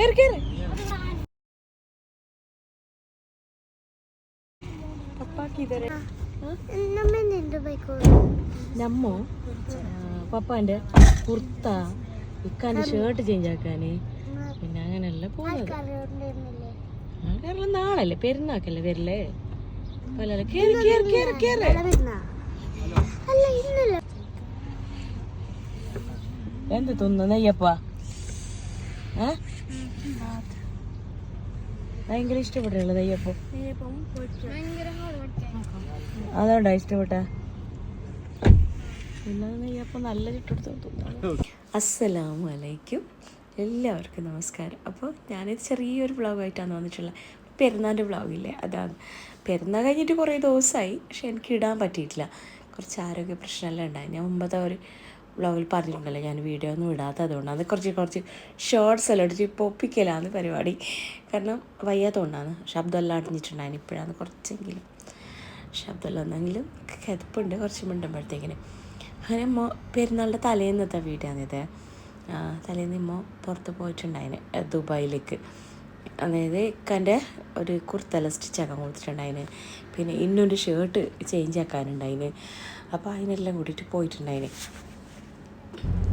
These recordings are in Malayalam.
കേറ് കേറി. നമ്മോ പപ്പാന്റെ കുർത്ത ഇക്കാന്റെ ഷർട്ട് ചേഞ്ച് ആക്കാന്. പിന്നെ അങ്ങനല്ല പോകുന്നത്. നാളല്ലേ? പെരുന്നാക്കല്ലേ വരില്ലേ? പോലെ കേറി കേറി കേറി കേറി. എന്ത് തോന്നുന്നു നെയ്യപ്പ? ഏ? ഭയങ്കര ഇഷ്ടപ്പെട്ടുള്ള നെയ്യപ്പം. അതോണ്ടാ ഇഷ്ടപ്പെട്ട? പിന്നെ നെയ്യപ്പം നല്ല ചുട്ടെടുത്ത് അസ്സലാമു അലൈക്കും എല്ലാവർക്കും നമസ്കാരം. അപ്പോൾ ഞാനിത് ചെറിയൊരു വ്ളോഗായിട്ടാണ് വന്നിട്ടുള്ളത്. പെരുന്നാളിന്റെ വ്ളോഗില്ലേ? അതാണ് പെരുന്നാൾ കഴിഞ്ഞിട്ട് കുറേ ദിവസമായി. പക്ഷെ എനിക്ക് ഇടാൻ പറ്റിയിട്ടില്ല. കുറച്ച് ആരോഗ്യ പ്രശ്നമെല്ലാം ഉണ്ടായി ഞാൻ മുമ്പത്തെ ഒരു വ്ളോഗിൽ പറഞ്ഞിട്ടുണ്ടല്ലോ ഞാൻ വീഡിയോ ഒന്നും ഇടാത്തത് അതുകൊണ്ടാണ്. കുറച്ച് കുറച്ച് ഷോർട്സ് എല്ലാം എടുത്ത് ഇപ്പോൾ ഒപ്പിക്കലാണ് പരിപാടി. കാരണം വയ്യാത്തതുകൊണ്ടാണ് ശബ്ദമെല്ലാം അടിഞ്ഞിട്ടുണ്ടായിരുന്നു ഇപ്പോഴാണ് കുറച്ചെങ്കിലും ശബ്ദമെല്ലാം ഒന്നെങ്കിലും കിതപ്പുണ്ട്. കുറച്ച് മിണ്ടുമ്പോഴത്തേക്കിന്. അങ്ങനെ മോ പെരുന്നാളുടെ തലേന്നത്തെ വീടാണിത് തലേന്ന് ഇമ്മ പുറത്ത് പോയിട്ടുണ്ടായിന് ദുബായിലേക്ക്. അതായത് ഇക്കാന്റെ ഒരു കുർത്തല സ്റ്റിച്ചാക്കാൻ കൊടുത്തിട്ടുണ്ടായിന്. പിന്നെ ഇന്നൊരു ഷർട്ട് ചേഞ്ച് ആക്കാനുണ്ടായിന്. അപ്പോൾ അതിനെല്ലാം കൂടിയിട്ട് പോയിട്ടുണ്ടായിന്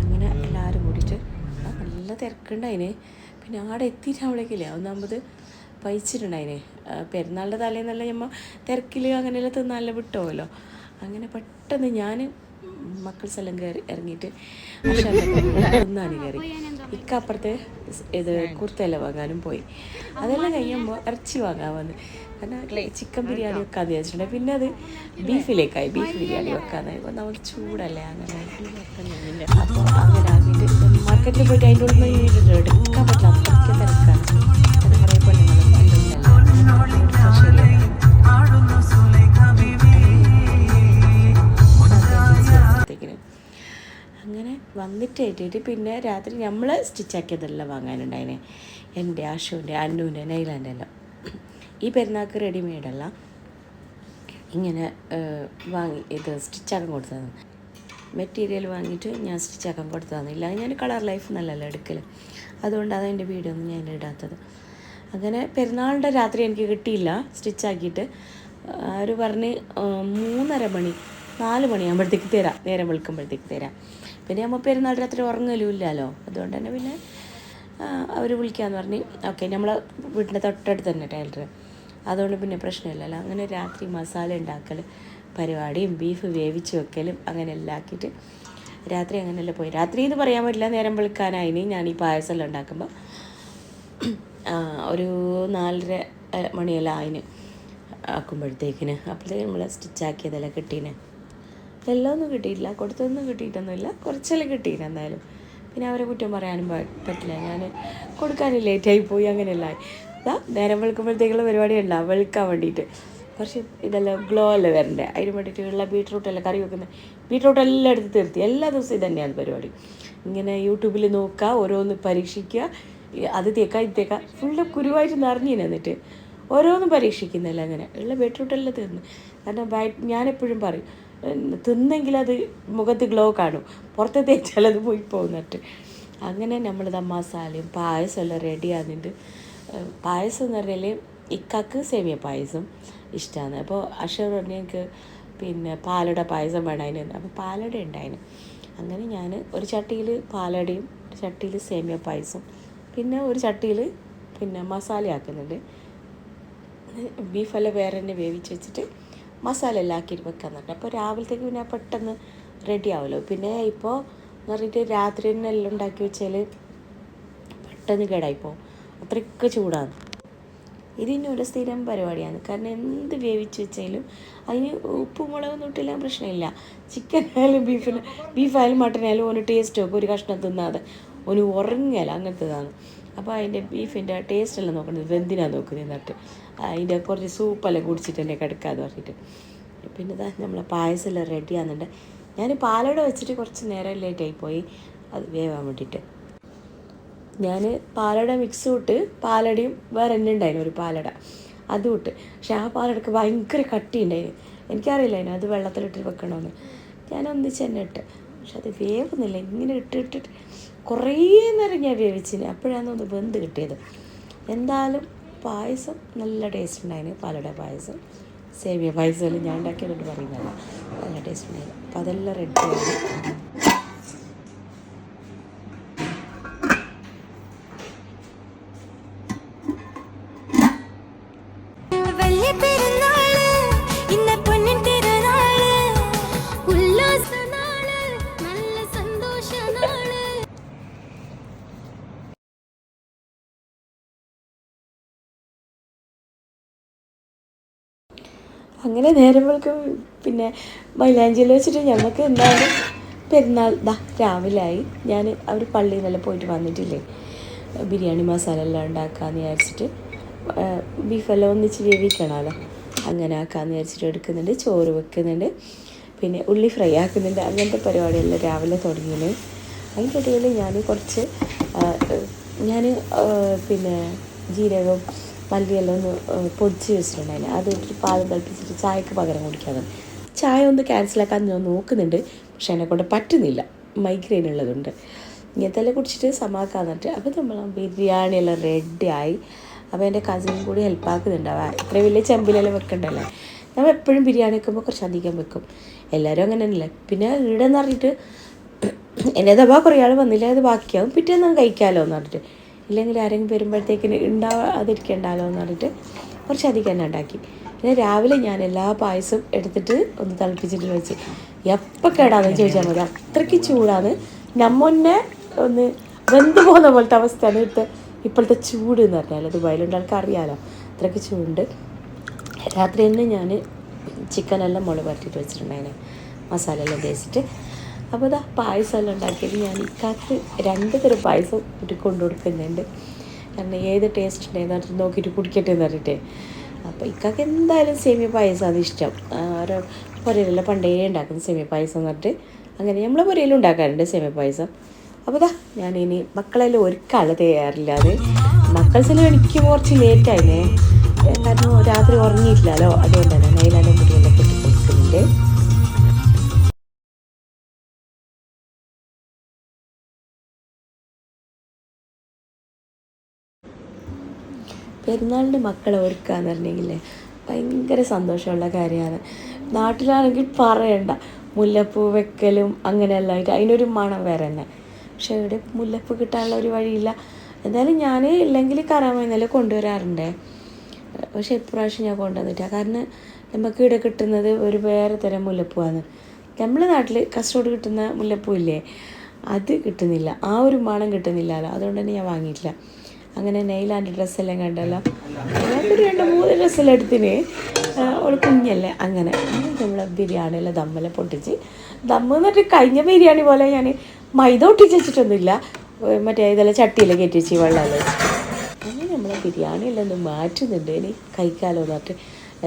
അങ്ങനെ എല്ലാവരും കൂടിയിട്ട് ആ, നല്ല തിരക്കുണ്ടായിന്. പിന്നെ ആടെ എത്തിയിട്ടാവളേക്കില്ല ഒന്നാമത് പയിച്ചിട്ടുണ്ടായിന് ആ, പെരുന്നാളിന്റെ തലേന്നല്ല ഞമ്മ തിരക്കിൽ അങ്ങനെയെല്ലാം തിന്നാനെല്ലാം വിട്ടുപോകല്ലോ അങ്ങനെ പെട്ടെന്ന് ഞാൻ മക്കൾസ് എല്ലാം കയറി ഇറങ്ങിയിട്ട് ഒന്നാണ് കയറി. ഇക്കപ്പുറത്ത് ഇത് കുർത്തയെല്ലാം വാങ്ങാനും പോയി. അതെല്ലാം കഴിയുമ്പോൾ ഇറച്ചി വാങ്ങാൻ വന്ന്. കാരണം ചിക്കൻ ബിരിയാണി വെക്കാന്ന് വിചാരിച്ചിട്ടുണ്ട്. പിന്നെ അത് ബീഫിലേക്കായി. ബീഫ് ബിരിയാണി വെക്കാന്നായി അപ്പോൾ നമുക്ക് ചൂടല്ലേ അങ്ങനെ. അപ്പോൾ അങ്ങനെ ആക്കിയിട്ട് മാർക്കറ്റിൽ പോയിട്ട് അതിന്റെ ഉള്ളിൽ നിന്ന് എടുക്കാൻ പറ്റില്ല. അത്രയ്ക്ക് തിരക്കാണ്. അത് കുറേ പെണ്ണുങ്ങളും പക്ഷേ അങ്ങനെ വന്നിട്ട് ഏറ്റിട്ട് പിന്നെ രാത്രി നമ്മൾ സ്റ്റിച്ചാക്കിയതെല്ലാം വാങ്ങാനുണ്ടായിനെ. എന്റെ ആശുവിന്റെ അന്നുവിന്റെ നൈലാന്റെ എല്ലാം. ഈ പെരുന്നാൾക്ക് റെഡിമെയ്ഡല്ല ഇങ്ങനെ വാങ്ങി ഇത് സ്റ്റിച്ചാക്കാൻ കൊടുത്തതാണ്. മെറ്റീരിയൽ വാങ്ങിയിട്ട് ഞാൻ സ്റ്റിച്ചാക്കാൻ കൊടുത്തതാണ് ഇല്ല ഞാൻ കളർ ലൈഫ് നല്ലല്ലോ എടുക്കൽ അതുകൊണ്ടാണ് എന്റെ വീഡിയോ ഒന്നും ഞാൻ ഇടാത്തത്. അങ്ങനെ പെരുന്നാളിന്റെ രാത്രി എനിക്ക് കിട്ടിയില്ല. സ്റ്റിച്ചാക്കിയിട്ട് അവർ പറഞ്ഞ് മൂന്നര മണി നാല് മണിയാകുമ്പോഴത്തേക്ക് തരാം. നേരം വെളുക്കുമ്പോഴത്തേക്ക് തരാം. പിന്നെ നമ്മൾ പെരുന്നാൾ രാത്രി ഉറങ്ങലുമില്ലല്ലോ. അതുകൊണ്ട് തന്നെ പിന്നെ അവർ വിളിക്കാമെന്ന് പറഞ്ഞ് ഓക്കെ നമ്മളെ വീട്ടിന്റെ തൊട്ടടുത്ത് തന്നെ ടൈലർ അതുകൊണ്ട് പിന്നെ പ്രശ്നമില്ലല്ലോ. അങ്ങനെ രാത്രി മസാല ഉണ്ടാക്കൽ പരിപാടിയും ബീഫ് വേവിച്ച് വെക്കലും അങ്ങനെ എല്ലാം ആക്കിയിട്ട് രാത്രി അങ്ങനെയല്ലേ പോയി. രാത്രി എന്ന് പറയാൻ പറ്റില്ല നേരം വെളുക്കാനായിനി ഞാൻ ഈ പായസമെല്ലാം ഉണ്ടാക്കുമ്പോൾ ഒരു നാലര മണിയെല്ലാം ആയിന് ആക്കുമ്പോഴത്തേക്കിന്. അപ്പോഴത്തേക്ക് നമ്മൾ സ്റ്റിച്ചാക്കിയതെല്ലാം കിട്ടീനെ. എല്ലാം ഒന്നും കിട്ടിയില്ല കൊടുത്തൊന്നും കിട്ടിയിട്ടൊന്നുമില്ല. കുറച്ചെല്ലാം കിട്ടിയില്ല എന്തായാലും. പിന്നെ അവരെ കുറ്റം പറയാനും പറ്റില്ല. ഞാൻ കൊടുക്കാനും ലേറ്റായി പോയി അങ്ങനെയല്ല നേരം വെളുക്കുമ്പോഴത്തേക്കുള്ള പരിപാടി ഉണ്ടാവും വെളുക്കാൻ വേണ്ടിയിട്ട് കുറച്ച് ഇതെല്ലാം ഗ്ലോ അല്ലേ വരണ്ടേ? അതിന് വേണ്ടിയിട്ടുള്ള ബീട്രൂട്ടെല്ലാം കറി വെക്കുന്നത് ബീട്രൂട്ട് എല്ലാം എടുത്ത് തീർത്തി. എല്ലാ ദിവസവും ഇത് തന്നെയാണ് പരിപാടി. ഇങ്ങനെ യൂട്യൂബിൽ നോക്കുക ഓരോന്ന് പരീക്ഷിക്കുക അത് തേക്കാം ഇത് തേക്കാം. ഫുള്ള് കുരുവായിട്ട് നിറഞ്ഞു എന്നിട്ട്. ഓരോന്നും പരീക്ഷിക്കുന്നില്ല അങ്ങനെ. ഉള്ള ബീട്രൂട്ടെല്ലാം തീർന്നു. കാരണം ബൈ- ഞാനെപ്പോഴും പറയും തിന്നെങ്കിൽ അത് മുഖത്ത് ഗ്ലോ കാണും. പുറത്ത് തേച്ചാൽ അത് പോയി പോകുന്നിട്ട്. അങ്ങനെ നമ്മളിതാ മസാലയും പായസം എല്ലാം റെഡി ആകുന്നുണ്ട്. പായസം എന്ന് പറഞ്ഞാൽ ഇക്കാക്ക് സേമിയ പായസം ഇഷ്ടമാണ് അപ്പോൾ അഷർ പറഞ്ഞു എനിക്ക് പിന്നെ പാലട പായസം വേണമായിരുന്നു അപ്പോൾ പാലട ഉണ്ടായിരുന്നു അങ്ങനെ ഞാൻ ഒരു ചട്ടിയിൽ പാലടയും ഒരു ചട്ടിയിൽ സേമിയ പായസം പിന്നെ ഒരു ചട്ടിയിൽ പിന്നെ മസാല ആക്കുന്നുണ്ട് ബീഫെല്ലാം വേറെ തന്നെ വേവിച്ച് വെച്ചിട്ട് മസാല എല്ലാം ആക്കിയിട്ട് വെക്കാൻ പറഞ്ഞു അപ്പോൾ രാവിലത്തേക്ക് പിന്നെ പെട്ടെന്ന് റെഡി ആവുമല്ലോ പിന്നെ ഇപ്പോൾ എന്ന് പറഞ്ഞിട്ട് രാത്രി തന്നെ എല്ലാം ഉണ്ടാക്കി വെച്ചാൽ പെട്ടെന്ന് കേടായിപ്പോൾ അത്രയ്ക്ക് ചൂടാണ്. ഇതിനൊരു സ്ഥിരം പരിപാടിയാണ്. കാരണം എന്ത് വേവിച്ച് വെച്ചാലും അതിന് ഉപ്പും മുളകൊന്നും ഇട്ടില്ല പ്രശ്നമില്ല. ചിക്കൻ ആയാലും ബീഫിന് ബീഫായാലും മട്ടനായാലും ഒന്ന് ടേസ്റ്റ് ഒക്കെ ഒരു കഷ്ണം തിന്നാതെ ഒരു ഉറങ്ങല അങ്ങനത്തേതാണ്. അപ്പോൾ അതിന്റെ ബീഫിന്റെ ടേസ്റ്റ് എല്ലാം നോക്കുന്നത് വെന്തിനാണ് നോക്കുന്നത് എന്നിട്ട്. അതിന്റെ കുറച്ച് സൂപ്പെല്ലാം കുടിച്ചിട്ട് തന്നെ കിടക്കാമെന്ന് പറഞ്ഞിട്ട്. പിന്നെ ഇതാ നമ്മളെ പായസം എല്ലാം റെഡി ആകുന്നുണ്ട് ഞാൻ പാലട വെച്ചിട്ട് കുറച്ച് നേരം ലേറ്റായി പോയി. അത് വേവാൻ വേണ്ടിയിട്ട് ഞാൻ പാലട മിക്സ് ഇട്ട് പാലടയും വേറെ തന്നെ ഉണ്ടായിരുന്നു ഒരു പാലട. അതും ഇട്ട്. പക്ഷെ ആ പാലടക്ക് ഭയങ്കര കട്ടി ഉണ്ടായിരുന്നു എനിക്കറിയില്ലായിരുന്നു അത് വെള്ളത്തിലിട്ട് വെക്കണമെന്ന് ഞാൻ ഒന്നിച്ച് തന്നെ ഇട്ട്. പക്ഷെ അത് വേവുന്നില്ല. ഇങ്ങനെ ഇട്ടിട്ടിട്ട് കുറേ നേരം ഞാൻ വേവിച്ചിന്. അപ്പോഴാണ് ഒന്ന് വെന്ത് കിട്ടിയത്. എന്തായാലും പായസം നല്ല ടേസ്റ്റ് ഉണ്ടായിരുന്നു പാലട പായസം സേവിയ പായസം ഞാൻ ഉണ്ടാക്കിയതുകൊണ്ട് പറയുന്നതല്ല നല്ല ടേസ്റ്റ് ഉണ്ടായിരുന്നു അപ്പോൾ അതെല്ലാം റെഡി വലിയ അങ്ങനെ നേരം വെളുക്കും പിന്നെ മൈലാഞ്ചിയിൽ വെച്ചിട്ട് ഞങ്ങൾക്ക് എന്തായാലും പെരുന്നാൾ ദാ രാവിലെ ആയി ഞാൻ അവർ പള്ളിയിൽ നിന്നെല്ലാം പോയിട്ട് വന്നിട്ടില്ലേ? ബിരിയാണി മസാല എല്ലാം ഉണ്ടാക്കാമെന്ന് വിചാരിച്ചിട്ട് ബീഫെല്ലാം ഒന്നിച്ച് വേവിക്കണമല്ലോ. അങ്ങനെ ആക്കാമെന്ന് വിചാരിച്ചിട്ട് എടുക്കുന്നുണ്ട് ചോറ് വെക്കുന്നുണ്ട്. പിന്നെ ഉള്ളി ഫ്രൈ ആക്കുന്നുണ്ട്. അങ്ങനത്തെ പരിപാടിയെല്ലാം രാവിലെ തുടങ്ങിയത് അതിന്റെ ഇടയിൽ ഞാൻ കുറച്ച് ഞാൻ പിന്നെ ജീരകവും മല്ലിയെല്ലാം ഒന്ന് പൊടിച്ച് വെച്ചിട്ടുണ്ടായിരുന്നു അത് ഇട്ടിട്ട് തിളപ്പിച്ചിട്ട് ചായക്ക് പകരം കുടിക്കാതെ ചായ ഒന്ന് ക്യാൻസലാക്കാൻ ഞാൻ നോക്കുന്നുണ്ട് പക്ഷേ എന്നെക്കൊണ്ട് പറ്റുന്നില്ല. മൈഗ്രെയിൻ ഉള്ളതുകൊണ്ട്. ഇങ്ങനത്തെ കുടിച്ചിട്ട് സമാക്കാൻ പറഞ്ഞിട്ട് അപ്പോൾ നമ്മൾ ബിരിയാണി എല്ലാം റെഡിയായി അപ്പോൾ എന്റെ കസിനും കൂടി ഹെൽപ്പാക്കുന്നുണ്ട് അവ ഇത്ര വലിയ ചെമ്പിലെല്ലാം വെക്കണ്ടല്ലേ? നമ്മൾ എപ്പോഴും ബിരിയാണി വെക്കുമ്പോൾ കുറച്ച് അധികം വെക്കും. എല്ലാവരും അങ്ങനെ തന്നെയല്ലേ പിന്നെ ഇവിടെ എന്ന് പറഞ്ഞിട്ട് എന്നെ ദബാ കുറേ ആൾ വന്നില്ല അത് ബാക്കിയാവും. പിറ്റേന്ന് കഴിക്കാമല്ലോ എന്ന് പറഞ്ഞിട്ട്. ഇല്ലെങ്കിൽ ആരെങ്കിലും വരുമ്പോഴത്തേക്കിന് ഉണ്ടാവാതിരിക്കണ്ടല്ലോ എന്ന് പറഞ്ഞിട്ട് കുറച്ചധികം തന്നെ ഉണ്ടാക്കി. പിന്നെ രാവിലെ ഞാൻ എല്ലാ പായസവും എടുത്തിട്ട് ഒന്ന് തിളപ്പിച്ചിട്ട് വെച്ച്. എപ്പോൾ കേടാന്ന് ചോദിച്ചാൽ മതി. അത്രയ്ക്ക് ചൂടാണ്. നമ്മൊന്നെ ഒന്ന് വെന്ത് പോകുന്ന പോലത്തെ അവസ്ഥയാണ് ഇപ്പോഴത്തെ ഇപ്പോഴത്തെ ചൂട് എന്ന് പറഞ്ഞാൽ ദുബായിലുണ്ട് ആൾക്ക് അറിയാലോ. അത്രയ്ക്ക് ചൂടുണ്ട്. രാത്രി തന്നെ ഞാൻ ചിക്കനെല്ലാം മുളക് പരട്ടിയിട്ട് വെച്ചിട്ടുണ്ടായിരുന്നു മസാല എല്ലാം തേച്ചിട്ട് അപ്പോൾ ഇതാ പായസം എല്ലാം ഉണ്ടാക്കിയത് ഞാൻ. ഇക്കാക്ക് രണ്ട് തരം പായസം കൂട്ടി കൊണ്ടു കൊടുക്കുന്നുണ്ട് കാരണം ഏത് ടേസ്റ്റ് ഉണ്ടായിരുന്നു നോക്കി നോക്കിയിട്ട് കുടിക്കട്ടെ എന്ന് പറഞ്ഞിട്ട്. അപ്പോൾ ഇക്കാക്ക് എന്തായാലും സേമിയ പായസമാണ് ഇഷ്ടം. ഓരോ പുരയിലെല്ലാം പണ്ടേ ഉണ്ടാക്കുന്ന സേമിയ പായസം എന്ന് പറഞ്ഞിട്ട്. അങ്ങനെ നമ്മളെ പുരയിലും ഉണ്ടാക്കാറുണ്ട് സേമിയ പായസം. അപ്പോൾ ഇതാ ഞാനിനി മക്കളെല്ലാം ഒരുക്കാളെ തയ്യാറില്ലാതെ മക്കൾ ചില എനിക്ക് കുറച്ച് ലേറ്റായിരുന്നേ കാരണം രാത്രി ഉറങ്ങിയിട്ടില്ലല്ലോ. അതുകൊണ്ടാണ് നൈലാനും കുട്ടികളെ കെട്ടി കൊടുക്കുന്നുണ്ട്. പെരുന്നാളിന്റെ മക്കളെ ഒരുക്കാന്ന് പറഞ്ഞെങ്കിൽ ഭയങ്കര സന്തോഷമുള്ള കാര്യമാണ്. നാട്ടിലാണെങ്കിൽ പറയണ്ട. മുല്ലപ്പൂ വെക്കലും അങ്ങനെയല്ല അതിനൊരു മണം വേറെ തന്നെ. പക്ഷെ ഇവിടെ മുല്ലപ്പൂ കിട്ടാനുള്ള ഒരു വഴിയില്ല. എന്തായാലും ഞാൻ ഇല്ലെങ്കിൽ കറാമയിന്നല്ലേ കൊണ്ടുവരാറുണ്ടേ. പക്ഷെ ഇപ്രാവശ്യം ഞാൻ കൊണ്ടുവന്നിട്ടാ കാരണം നമുക്ക് ഇവിടെ കിട്ടുന്നത് ഒരു വേറെ തരം മുല്ലപ്പൂവാണ്. നമ്മളെ നാട്ടിൽ കസ്റ്റോഡ് കിട്ടുന്ന മുല്ലപ്പൂ ഇല്ലേ അത് കിട്ടുന്നില്ല. ആ ഒരു മണം കിട്ടുന്നില്ലല്ലോ. അതുകൊണ്ട് തന്നെ ഞാൻ വാങ്ങിയിട്ടില്ല. അങ്ങനെ നെയിലാന്റെ ഡ്രസ്സെല്ലാം കണ്ടല്ലോ. ഒരു രണ്ട് മൂന്ന് ഡ്രസ്സെല്ലാം എടുത്തിന്. ഒരു കുഞ്ഞല്ലേ അങ്ങനെ. നമ്മൾ ബിരിയാണിയെല്ലാം ദമ്മെല്ലാം പൊട്ടിച്ച്. ദമ്മ് എന്നിട്ട് കഴിഞ്ഞ ബിരിയാണി പോലെ ഞാൻ മൈദ ഒട്ടിച്ച് വെച്ചിട്ടൊന്നുമില്ല. മറ്റേ ഇതെല്ലാം ചട്ടിയിലെ കയറ്റി വെച്ച് വെള്ളമല്ലേ അങ്ങനെ നമ്മളെ ബിരിയാണിയെല്ലാം ഒന്ന് മാറ്റുന്നുണ്ട്. ഇനി കഴിക്കാലോ എന്ന് പറഞ്ഞിട്ട്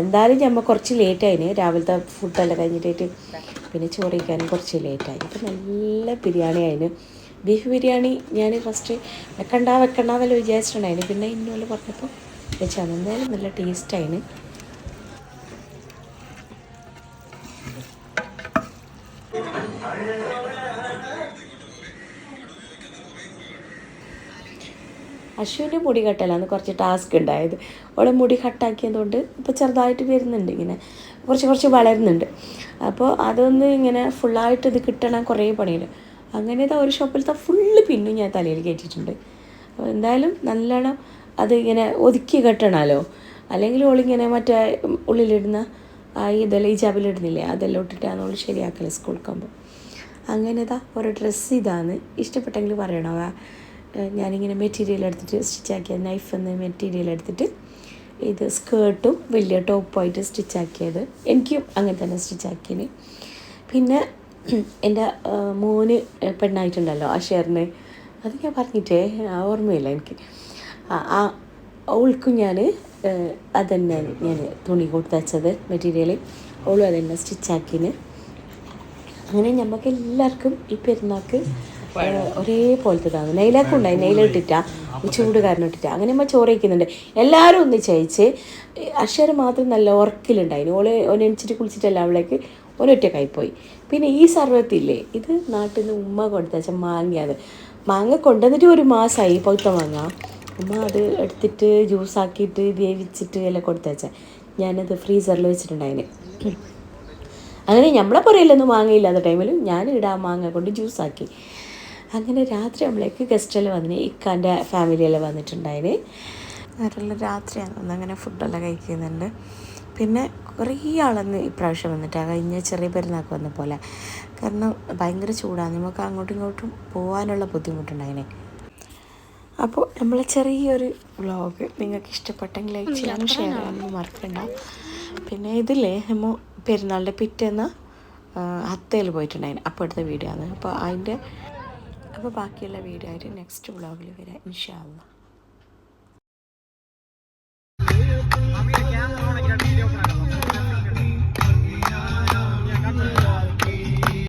എന്തായാലും ഞമ്മ കുറച്ച് ലേറ്റായിന് രാവിലത്തെ ഫുഡെല്ലാം കഴിഞ്ഞിട്ടായിട്ട് പിന്നെ ചോറ് കഴിക്കാനും കുറച്ച് ലേറ്റായി അപ്പം നല്ല ബിരിയാണി ആയിന് ബീഫ് ബിരിയാണി ഞാൻ ഫസ്റ്റ് വെക്കണ്ട വെക്കണ്ട എന്നല്ല വിചാരിച്ചിട്ടുണ്ടായിരുന്നു. പിന്നെ ഇന്നോൽ പറഞ്ഞപ്പോൾ വെച്ചാൽ എന്തായാലും നല്ല ടേസ്റ്റായിന് അശ്വിന്റെ മുടി കെട്ടലാണ് കുറച്ച് ടാസ്ക് ഉണ്ടായത്. ഓളെ മുടി കട്ടാക്കിയതുകൊണ്ട് ഇപ്പോൾ ചെറുതായിട്ട് വരുന്നുണ്ട് ഇങ്ങനെ. കുറച്ച് കുറച്ച് വളരുന്നുണ്ട്. അപ്പോൾ അതൊന്ന് ഇങ്ങനെ ഫുള്ളായിട്ട് ഇത് കിട്ടണം കുറേ പണിയുണ്ട് അങ്ങനെ ഇതാ ഒരു ഷോപ്പിലത്തെ ഫുള്ള് പിന്നും ഞാൻ തലയിൽ കയറ്റിയിട്ടുണ്ട്. അപ്പോൾ എന്തായാലും നല്ലോണം അത് ഇങ്ങനെ ഒതുക്കി കെട്ടണമല്ലോ അല്ലെങ്കിൽ ഓളിങ്ങനെ മറ്റേ ഉള്ളിലിടുന്ന ആ ഇതെല്ലാം ഈ ജാബിലിടുന്നില്ലേ അതെല്ലാം ഇട്ടിട്ടാണ് ഓൾ ശരിയാക്കൽ സ്കൂൾ പോകുമ്പോൾ അങ്ങനെതാ ഒരു ഡ്രസ്സ് ഇതാണ്. ഇഷ്ടപ്പെട്ടെങ്കിൽ പറയണോ? ഞാനിങ്ങനെ മെറ്റീരിയൽ എടുത്തിട്ട് സ്റ്റിച്ചാക്കിയ നൈഫ് എന്ന മെറ്റീരിയൽ എടുത്തിട്ട് ഇത് സ്കേർട്ടും വലിയ ടോപ്പുമായിട്ട് സ്റ്റിച്ചാക്കിയത് എനിക്കും അങ്ങനെ തന്നെ സ്റ്റിച്ചാക്കിയത് പിന്നെ എന്റെ മോന് പെണ്ണായിട്ടുണ്ടല്ലോ ആ ഷെയറിന് അത് ഞാൻ പറഞ്ഞിട്ടേ ഓർമ്മയില്ല എനിക്ക്. ആ ആ അവൾക്കും ഞാൻ അതന്നെ ഞാൻ തുണി കൊടുത്തച്ചത് മെറ്റീരിയൽ അവളും അതന്നെ സ്റ്റിച്ചാക്കിന് അങ്ങനെ നമുക്ക് എല്ലാവർക്കും ഈ പെരുന്നാൾക്ക് ഒരേപോലത്തതാണ് നെയിലാക്കും ഉണ്ടായി നെയില ഇട്ടിട്ടാ. ചൂട് കാരണം ഇട്ടിട്ടാ. അങ്ങനെ നമ്മൾ ചോറ് വയ്ക്കുന്നുണ്ട് എല്ലാവരും ഒന്ന് ചയച്ച് അക്ഷരം മാത്രം നല്ല ഉറക്കിലുണ്ടായിന് ഓൾ ഓനെണിച്ചിട്ട് കുളിച്ചിട്ടല്ല അവളേക്ക് ഒരൊറ്റ പോയി പിന്നെ ഈ സർവത്തില്ലേ ഇത് നാട്ടിൽ നിന്ന് ഉമ്മ കൊടുത്തച്ച മാങ്ങയാണ്. മാങ്ങ കൊണ്ടുവന്നിട്ട് ഒരു മാസമായി പൗത്ത മാങ്ങ. ഉമ്മ അത് എടുത്തിട്ട് ജ്യൂസാക്കിയിട്ട് വേവിച്ചിട്ട് എല്ലാം കൊടുത്തച്ച ഞാനത് ഫ്രീസറിൽ വെച്ചിട്ടുണ്ടായിന്. അങ്ങനെ നമ്മളെ പുറയിലൊന്നും മാങ്ങയില്ലാത്ത ടൈമിലും ഞാൻ ഇടാ മാങ്ങ കൊണ്ട് ജ്യൂസാക്കി. അങ്ങനെ രാത്രി നമ്മളേക്ക് ഗസ്റ്റെല്ലാം വന്നിന് ഇക്കാന്റെ ഫാമിലിയെല്ലാം വന്നിട്ടുണ്ടായിന്. അവരെല്ലാം രാത്രിയാണ്. വന്ന് അങ്ങനെ ഫുഡെല്ലാം കഴിക്കുന്നുണ്ട്. പിന്നെ കുറേ ആളെന്ന് ഇപ്രാവശ്യം വന്നിട്ട് കഴിഞ്ഞ ചെറിയ പെരുന്നാൾക്ക് വന്ന പോലെ. കാരണം ഭയങ്കര ചൂടാണ്. നമുക്ക് അങ്ങോട്ടും ഇങ്ങോട്ടും പോകാനുള്ള ബുദ്ധിമുട്ടുണ്ടായിനെ. അപ്പോൾ നമ്മളെ ചെറിയൊരു വ്ളോഗ് നിങ്ങൾക്ക് ഇഷ്ടപ്പെട്ടെങ്കിൽ ലൈക്ക് ചെയ്യാനും ഷെയർ ചെയ്യാനും മറക്കണ്ട. പിന്നെ ഇതില്ലേ നമ്മൾ പെരുന്നാളിന്റെ പിറ്റേന്ന് ഹത്തയിൽ പോയിട്ടുണ്ടായിരുന്നു അപ്പോൾ അടുത്ത വീഡിയോ ആണ്. അപ്പോൾ അതിന്റെ അപ്പോൾ ബാക്കിയുള്ള വീഡിയോ ആയിട്ട് നെക്സ്റ്റ് വ്ളോഗിൽ വരാം. ഇൻഷാ അള്ളാ.